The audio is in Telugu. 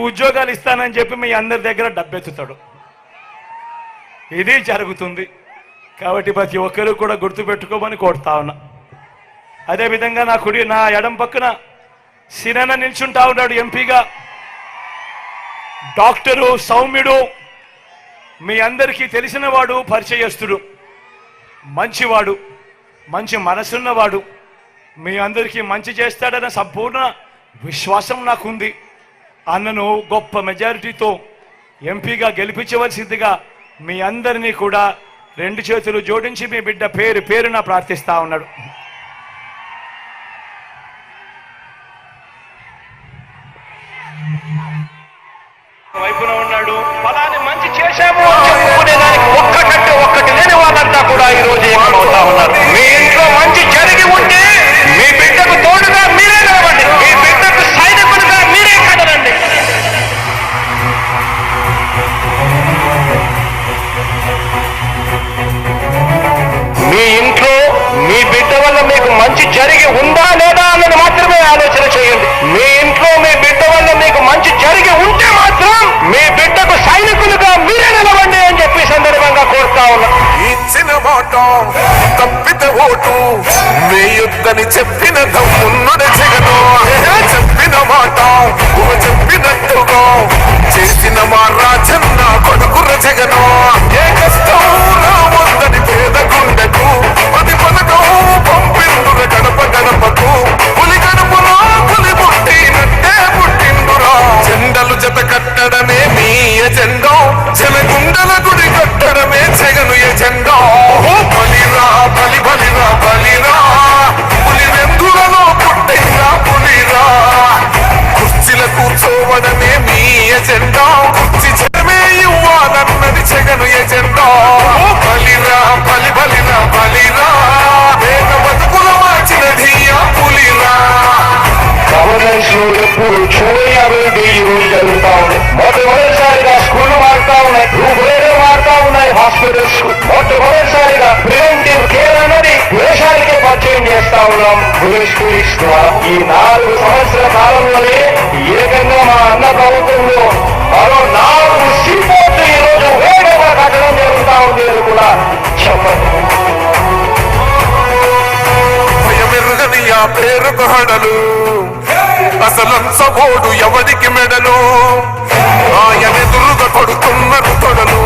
ఉద్యోగాలు ఇస్తానని చెప్పి మీ అందరి దగ్గర డబ్బెత్తుతాడు. ఇది జరుగుతుంది. కాబట్టి ప్రతి ఒక్కరు కూడా గుర్తుపెట్టుకోమని కోరుతా ఉన్నా. అదేవిధంగా నా కుడి నా ఎడం పక్కన సినన నిల్చుంటా ఉన్నాడు ఎంపీగా. డాక్టరు సౌమ్యుడు మీ అందరికీ తెలిసినవాడు పరిచయస్తుడు. మంచివాడు మంచి మనసున్నవాడు. మీ అందరికీ మంచి చేస్తాడన్న సంపూర్ణ విశ్వాసం నాకుంది. అన్నను గొప్ప మెజారిటీతో ఎంపీగా గెలిపించవలసిందిగా మీ అందరినీ కూడా రెండు చేతులు జోడించి మీ బిడ్డ పేరు పేరున ప్రార్థిస్తా ఉన్నాడు. వైపున ఉన్నాడు. ఫలాన్ని మంచి చేశాము ఒక్కటంటే ఒక్కటి లేని వాళ్ళంతా కూడా ఈ రోజు ఏమవుతా ఉన్నారు. ఇచ్చిన మాట. తప్పితే ఓటు. మీ చెప్పిన దమ్మున్నడ జగను. చెప్పిన మాట. చెప్పినట్టుగా. చేసిన మా రాజన్న కొడుకుర జగను. ఏ కష్టం రావద్దని పేద గుండెకు పది పథకం పంపిందుర గడప గడపకు. పులి గడపలో పులి పుట్టినట్టే పుట్టిందురా జెండలు జత కట్టడమే మీ ఎజెండా. జనగుండల గుండె రోజు జరుగుతా ఉంది మొట్టమొదటిసారిగా స్కూళ్ళు మారుతా ఉన్నాయి రూపురేఖలు మారుతా ఉన్నాయి హాస్పిటల్స్ మొట్టమొదటిసారిగా ప్రివెంటివ్ కేర్ అన్నది దేశానికి పరిచయం చేస్తా ఉన్నాం విలేజ్ క్లినిక్స్ ఈ నాలుగు సంవత్సరాల కాలంలోనే ఏకంగా మా అన్న ప్రభుత్వంలో మరో నాలుగు సిపోర్ట్లు ఈ రోజు వేగంగా కట్టడం జరుగుతా ఉంది అని కూడా చెప్పండి పేరుకు హడలు. అసలంత ఓడు ఎవరికి మెడలు? ఆయన దురుగ కొడుతున్నారు తొడలు